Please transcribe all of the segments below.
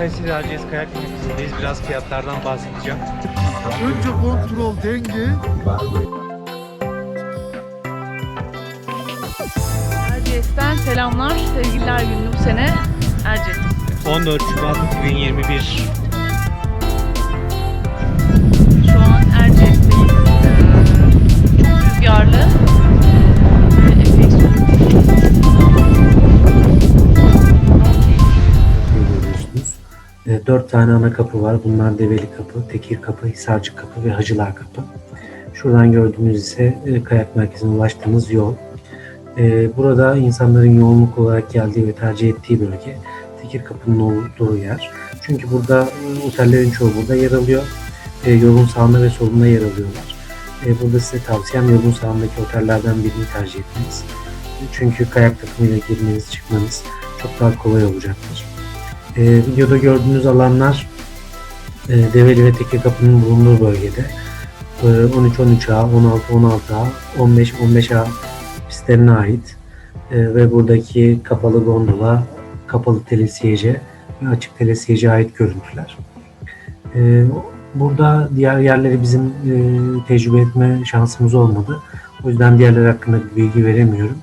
Kayseri Erciyes Kayak Merkezi'ndeyiz. Biraz fiyatlardan bahsedeceğim. Önce kontrol, denge. Erciyes'ten selamlar. Sevgililer günü bu sene Erciyes. 14 Şubat 2021. Şu an Erciyes'teyiz. Ee, çok rüzgarlı. Dört tane ana kapı var. Bunlar Develi Kapı, Tekir Kapı, Hisarcık Kapı ve Hacılar Kapı. Şuradan gördüğünüz ise e, kayak merkezine ulaştığınız yol. E, burada insanların yoğunluk olarak geldiği ve tercih ettiği bölge Tekir Kapı'nın olduğu yer. Çünkü burada e, otellerin çoğu burada yer alıyor. E, yolun sağında ve solunda yer alıyorlar. E, burada size tavsiyem yolun sağındaki otellerden birini tercih etmeniz. Çünkü kayak takımıyla girmeniz, çıkmanız çok daha kolay olacaktır. Ee, videoda gördüğünüz alanlar e, Develi ve Tekirkapı'nın bulunduğu bölgede. Ee, 13-13A, 16-16A, 15-15A pistlerine ait Ee, ve buradaki kapalı gondola, kapalı telesiyece ve açık telesiyece ait görüntüler. Ee, burada diğer yerleri bizim e, tecrübe etme şansımız olmadı. O yüzden diğerler hakkında bir bilgi veremiyorum.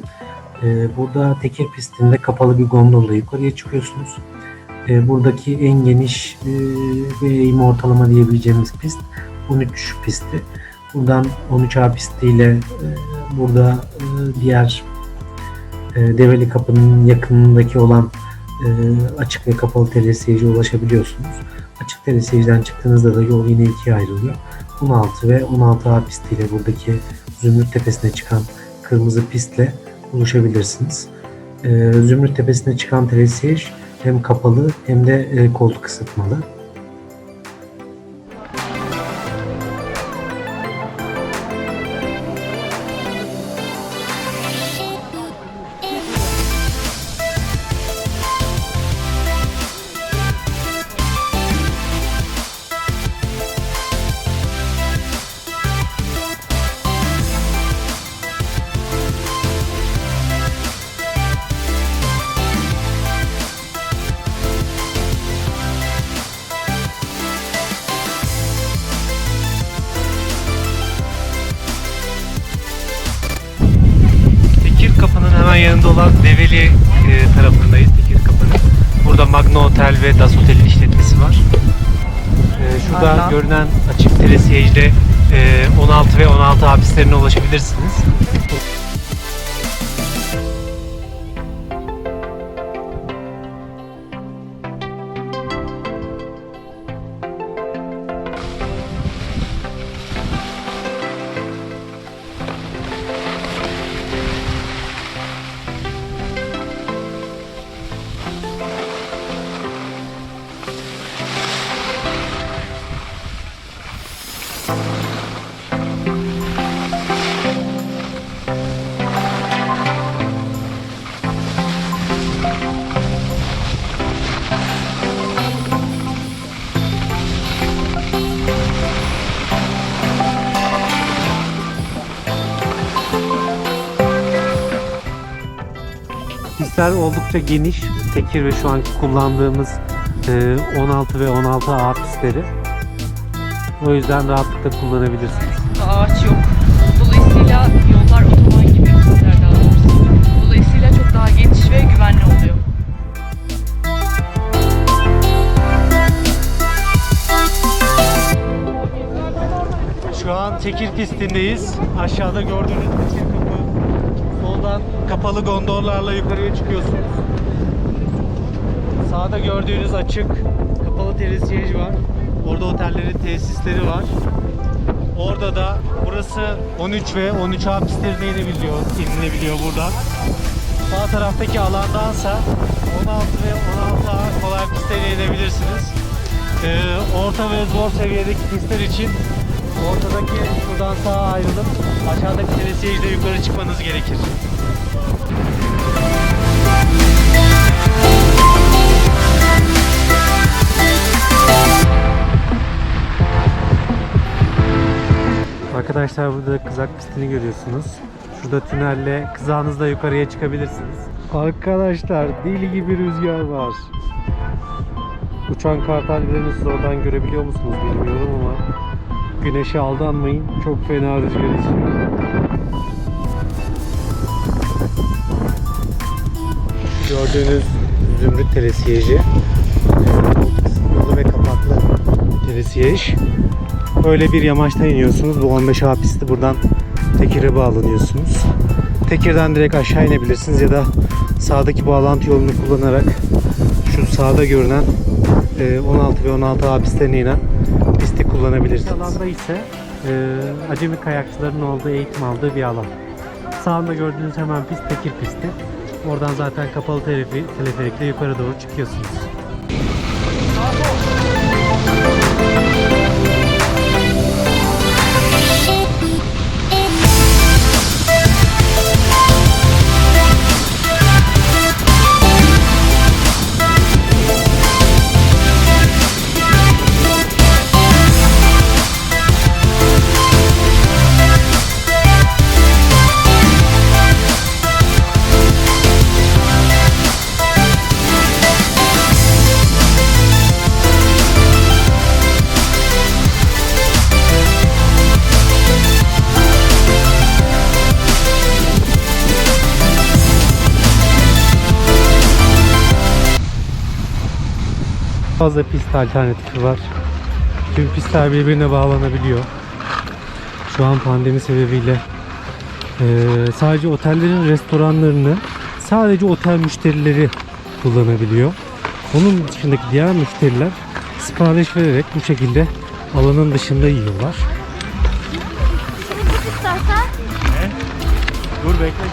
Burada Tekir pistinde kapalı bir gondolla yukarıya çıkıyorsunuz. E, buradaki en geniş e, ve eğimi ortalama diyebileceğimiz pist 13 pisti. Buradan 13A pistiyle e, burada e, diğer e, Develi Kapı'nın yakınındaki olan e, açık ve kapalı telesiyeciye ulaşabiliyorsunuz. Açık telesiyeciden çıktığınızda da yol yine ikiye ayrılıyor. 16 ve 16A pistiyle buradaki Zümrüt Tepesi'ne çıkan kırmızı pistle buluşabilirsiniz. E, Zümrüt Tepesi'ne çıkan telesiyej hem kapalı hem de e, koltuk ısıtmalı. Olan Develi e, tarafındayız Tekir Kapı'nın. Burada Magna Otel ve Das Otel'in işletmesi var. E, şurada Valla. görünen açık telesiyejde e, 16 ve 16A pistlerine ulaşabilirsiniz. Pistler oldukça geniş. Tekir ve şu anki kullandığımız e, 16 ve 16A pistleri. O yüzden rahatlıkla kullanabilirsiniz. Ağaç yok. Dolayısıyla yollar otoban gibi pistler daha doğrusu. Dolayısıyla çok daha geniş ve güvenli oluyor. Şu an Tekir pistindeyiz. Aşağıda gördüğünüz Tekir kapı. Soldan kapalı gondollarla yukarıya çıkıyorsunuz. Sağda gördüğünüz açık kapalı telesiyej var. Orada otellerin tesisleri var. Orada da burası 13 ve 13A pistlerine inebiliyor, inilebiliyor buradan. Sağ taraftaki alandansa 16 ve 16A kolay pistlerine inebilirsiniz. Ee, orta ve zor seviyedeki pistler için ortadaki şuradan sağa ayrılıp aşağıdaki telesiyejde yukarı çıkmanız gerekir. Arkadaşlar burada kızak pistini görüyorsunuz. Şurada tünelle kızağınızla yukarıya çıkabilirsiniz. Arkadaşlar deli gibi rüzgar var. Uçan kartallerini siz oradan görebiliyor musunuz bilmiyorum ama güneşe aldanmayın. Çok fena rüzgar esiyor. Gördüğünüz zümrüt telesiyeci. Yolu ve kapaklı telesiyej. Böyle bir yamaçtan iniyorsunuz. Bu 15 A pisti buradan Tekir'e bağlanıyorsunuz. Tekir'den direkt aşağı inebilirsiniz ya da sağdaki bağlantı yolunu kullanarak şu sağda görünen e, 16 ve 16 A pistlerine inen pisti kullanabilirsiniz. alanda ise e, acemi kayakçıların olduğu, eğitim aldığı bir alan. Sağında gördüğünüz hemen pist Tekir pisti. Oradan zaten kapalı teleferikle yukarı doğru çıkıyorsunuz. Fazla pist alternatifi var. Tüm pistler birbirine bağlanabiliyor. Şu an pandemi sebebiyle eee, sadece otellerin restoranlarını sadece otel müşterileri kullanabiliyor. Onun dışındaki diğer müşteriler sipariş vererek bu şekilde alanın dışında yiyorlar. Dur bekle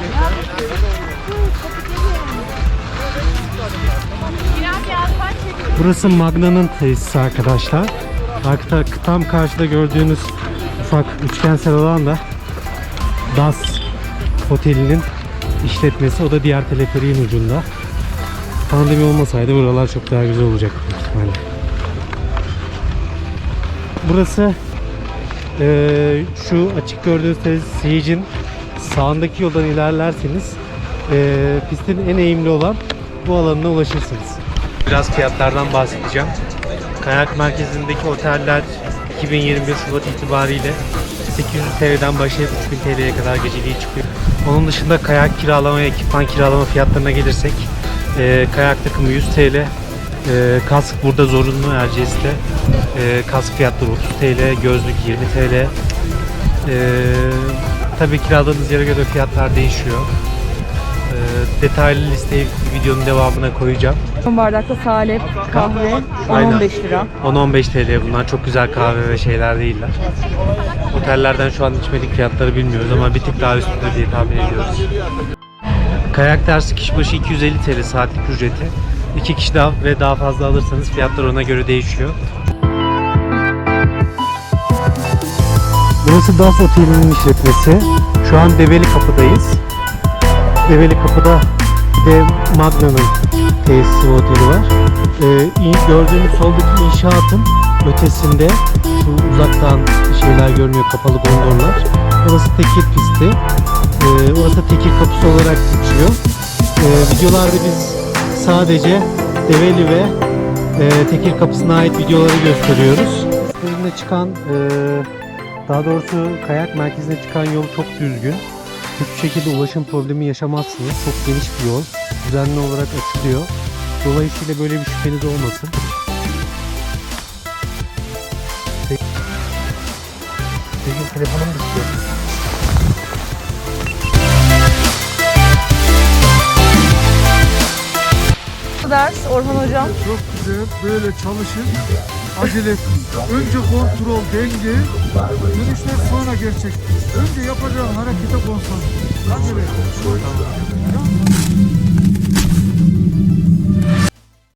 Burası Magna'nın tesisi arkadaşlar. Arka tam karşıda gördüğünüz ufak üçgensel alan da Das Oteli'nin işletmesi. O da diğer teleferiğin ucunda. Pandemi olmasaydı buralar çok daha güzel büyük ihtimalle. Burası eee, şu açık gördüğünüz tesisiyicin sağındaki yoldan ilerlerseniz eee, pistin en eğimli olan bu alanına ulaşırsınız. Biraz fiyatlardan bahsedeceğim. Kayak merkezindeki oteller 2021 Şubat itibariyle 800 TL'den başlayıp 3000 TL'ye kadar geceliği çıkıyor. Onun dışında kayak kiralama ekipman kiralama fiyatlarına gelirsek e, kayak takımı 100 TL, e, kask burada zorunlu Erciyes'te. E, kask fiyatları 30 TL, gözlük 20 TL. E, tabii kiraladığınız yere göre fiyatlar değişiyor. Detaylı listeyi videonun devamına koyacağım. Bardakta salep, kahve Aynen. 10-15 lira. 10-15 TL bunlar çok güzel kahve ve şeyler değiller. Otellerden şu an içmedik fiyatları bilmiyoruz ama bir tık daha üstünde diye tahmin ediyoruz. Kayak dersi kişi başı 250 TL saatlik ücreti. İki kişi daha ve daha fazla alırsanız fiyatlar ona göre değişiyor. Burası Das Oteli'nin işletmesi. Şu an Develi Kapı'dayız. Develi Kapı'da de Magna'nın tesisi oteli var. Ee, gördüğünüz soldaki inşaatın ötesinde şu uzaktan şeyler görünüyor kapalı gondollar. Orası Tekir pisti. Ee, orası Tekir kapısı olarak geçiyor. Ee, videolarda biz sadece Develi ve e, Tekir kapısına ait videoları gösteriyoruz. Üstlerinde çıkan e, daha doğrusu kayak merkezine çıkan yol çok düzgün. Hiçbir şekilde ulaşım problemi yaşamazsınız. Çok geniş bir yol. Düzenli olarak açılıyor. Dolayısıyla böyle bir şüpheniz olmasın. Peki, Peki telefonum düşüyor. Ders Orhan Hocam. Çok güzel böyle çalışın. Acele etmeyin. Önce kontrol, denge, dönüşler sonra gerçek. Önce yapacağın harekete konsantre. Acele etmeyin.